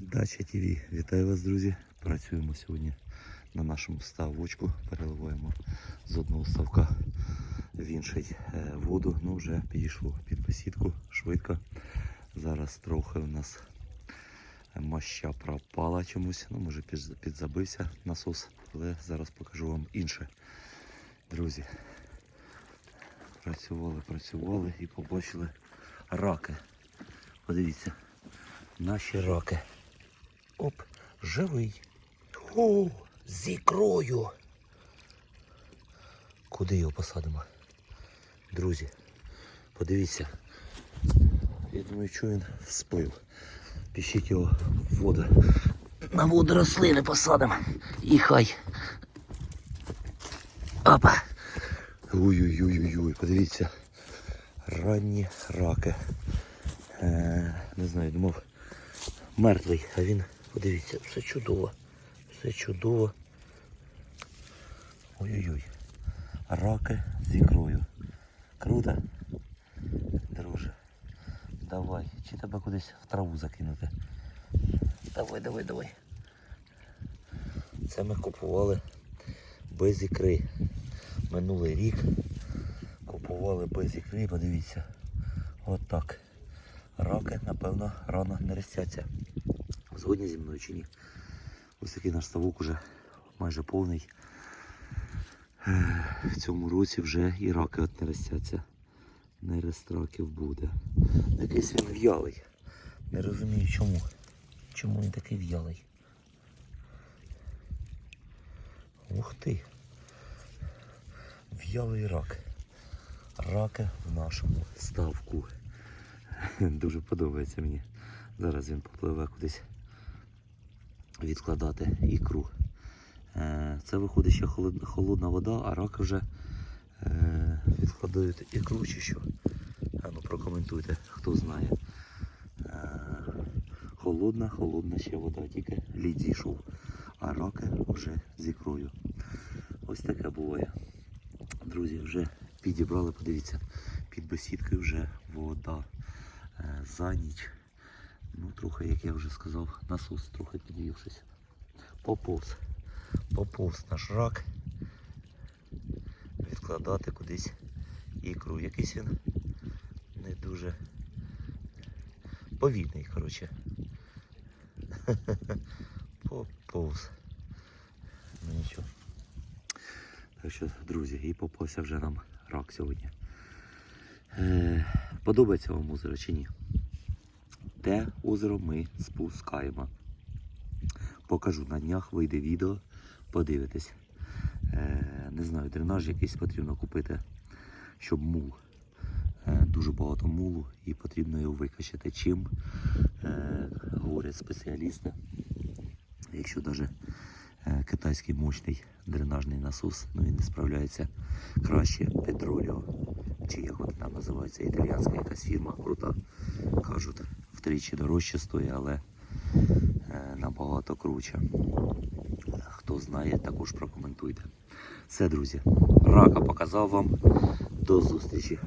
Дача ТВ. Вітаю вас, друзі. Працюємо сьогодні на нашому ставочку. Переливаємо з одного ставка в інший е, воду. Ну, вже підійшло під посідку швидко. Зараз трохи у нас моща пропала чомусь. Ну, може підзабився насос, але зараз покажу вам інше. Друзі, працювали, працювали і побачили раки. Подивіться, наші раки. Оп, живий. О, з ікрою. Куди його посадимо? Друзі, подивіться. Я думаю, що він сплив. Пішіть його в воду. На воду рослини посадимо. І хай. Опа. Ой-ой-ой-ой, подивіться. Ранні раки. Е, не знаю, думав мертвий, а він, подивіться, все чудово. Все чудово. Ой-ой-ой. Раки з ікрою. Круто? Друже. Давай. Чи тебе кудись в траву закинути? Давай, давай, давай. Це ми купували без ікри. Минулий рік купували без ікри, подивіться. От так. Раки, напевно, рано не ростяться. Згодні зі мною чи ні? Ось такий наш ставок уже майже повний. Е, В цьому році вже і раки от не ростяться. Нерест раків буде. Якийсь він в'ялий. Не розумію чому. Чому він такий в'ялий? Ух ти. В'ялий рак. Раки в нашому ставку. Дуже подобається мені. Зараз він попливе кудись відкладати ікру. Е, Це виходить ще холодна, вода, а раки вже е, відкладають ікру чи що. Ну прокоментуйте, хто знає. Е, Холодна, холодна ще вода, тільки лід зійшов, а раки вже з ікрою. Ось таке буває. Друзі, вже підібрали, подивіться, під бесідкою вже вода за ніч. Ну, трохи, як я вже сказав, насос трохи підвівшись. Поповз. Поповз наш рак. Відкладати кудись ікру. Якийсь він не дуже повільний, коротше. Поповз. Ну нічого. Так що, друзі, і попався вже нам рак сьогодні. Е, подобається вам озеро чи ні? Те озеро ми спускаємо. Покажу на днях, вийде відео, подивитесь. Е, не знаю, дренаж якийсь потрібно купити, щоб мул. Е, дуже багато мулу і потрібно його викачати. Чим е, говорять спеціалісти. Якщо навіть китайський мощний дренажний насос, ну він не справляється краще Петроліо, чи як от там називається, італіянська якась фірма крута. Кажуть, втричі дорожче стоїть, але е, набагато круче. Хто знає, також прокоментуйте. Все, друзі, рака показав вам. До зустрічі.